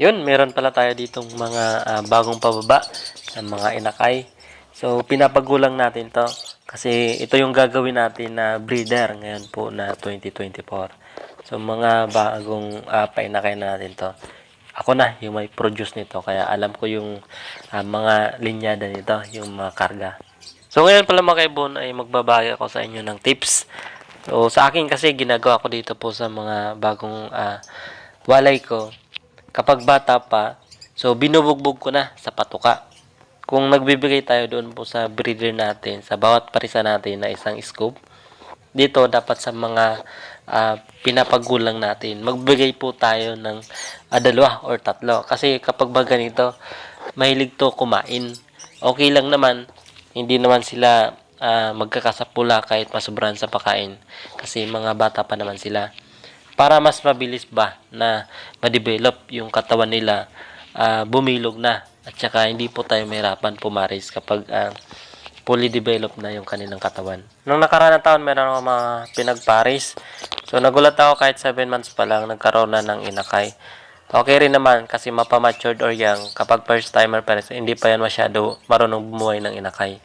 Yun, meron pala tayo ditong mga ah, bagong pababa ng mga inakay. So, pinapagulang natin to kasi ito yung gagawin natin na breeder ngayon po na 2024. So, mga bagong uh, painakay na natin to. Ako na yung may produce nito kaya alam ko yung ah, mga linyada nito, yung mga karga. So, ngayon pala mga kaibon ay magbabahagi ako sa inyo ng tips. So, sa akin kasi ginagawa ko dito po sa mga bagong ah, walay ko kapag bata pa, so binubugbog ko na sa patuka. Kung nagbibigay tayo doon po sa breeder natin, sa bawat parisa natin na isang scoop, dito dapat sa mga ah, pinapagulang natin, magbigay po tayo ng ah, dalawa or tatlo. Kasi kapag ba ganito, mahilig to kumain. Okay lang naman, hindi naman sila ah, magkakasapula kahit masobrahan sa pakain. Kasi mga bata pa naman sila para mas mabilis ba na ma-develop yung katawan nila ah, bumilog na at saka hindi po tayo mahirapan pumaris kapag ah, fully developed na yung kanilang katawan. Nung nakaraan ng taon, meron ako mga pinagparis. So, nagulat ako kahit 7 months pa lang, nagkaroon na ng inakay. Okay rin naman kasi mapamatured or young kapag first timer pa rin, hindi pa yan masyado marunong bumuhay ng inakay.